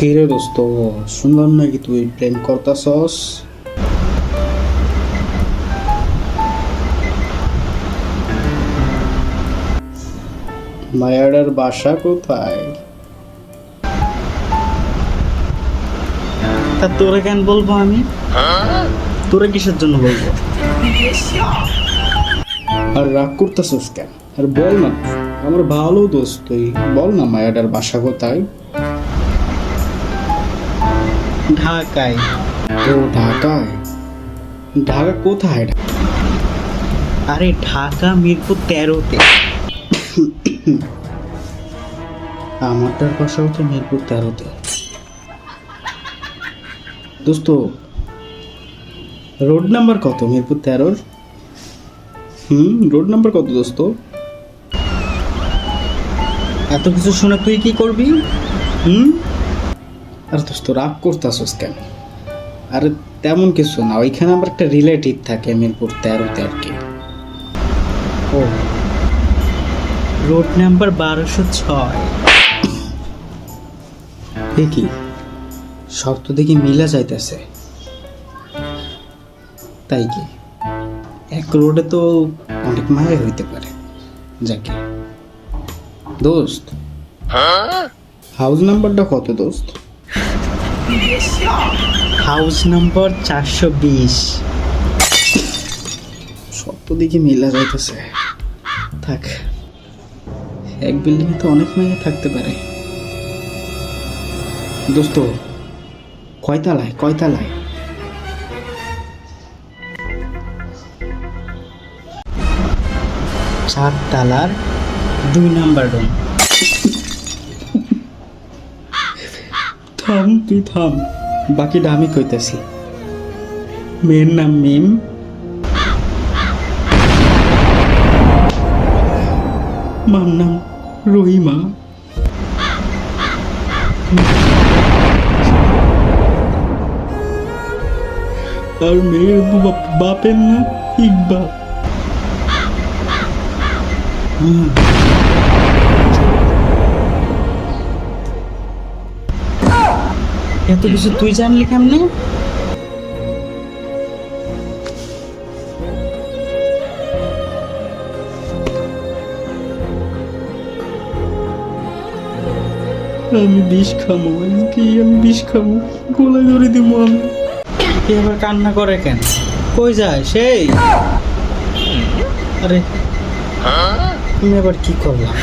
কি রে দোস্ত শুনলাম নাকি তুই প্রেম করতাছস? মায়াডার বাসা কোথায়? তা তোরে কেন বলব আমি? তোরে কিসের জন্য বলব? আর রাগ করতেছস কেন? আর বল না আমার ভালো দোস্ত তুই বল না মায়াডার বাসা কোথায়? ঢাকায়। ও ঢাকায়? ঢাকা কোথায়? আরে ঢাকা মিরপুর তেরোতে। আমারটার বাসা হচ্ছে মিরপুর তেরোতে। দোস্ত রোড নাম্বার কত মিরপুর তেরোর? হুম রোড নাম্বার কত দোস্ত? এত কিছু শুনে তুই কি করবি? হুম? আর দোস্ত রাগ করতেছস কেন? আরে তেমন কিছু না ওইখানে আমার একটা রিলেটিভ থাকে মিরপুর তেরোতে আর কি। ও। রোড নাম্বার বারোশো ছয়। এ কি? সব তো দেখি মিলা যাইতেছে। তাই কি? এক রোডে তো অনেক মায়া হইতে পারে। যাকে দোস্ত। হাউস নাম্বারটা কত দোস্ত? হাউস নম্বর চারশো বিশ। সব দেখি মিলা যাইতেছে। থাক, এক বিল্ডিং তো অনেক মেয়ে থাকতে পারে। দোস্ত, কয়তালায় কয়তালায়? চার তালার দুই নাম্বার রুম থাম, তুই থাম। বাকিটা আমি কইতেছি। মেয়ের নাম মিম। মার নাম রহিমা। আর মেয়ের বাপের নাম ইকবাল। এত কিছু তুই জানলি কেমনে? আমি বিষ খামো কি আমি বিষ খামো গোলা ধরে দিব আমি। তুই আবার কান্না করে কেন? কই যায় সেই? আরে তুমি আবার কি করলাম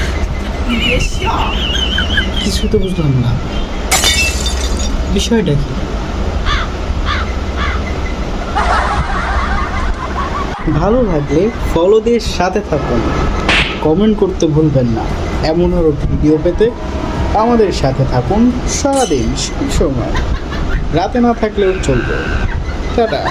কিছু তো বুঝলাম না। বিষয়টা কি? ভালো লাগলে ফলো দিয়ে সাথে থাকুন। কমেন্ট করতে ভুলবেন না। এমন আরও ভিডিও পেতে আমাদের সাথে থাকুন সারাদিন সব সময়। রাতে না থাকলেও চলবে। টাটা।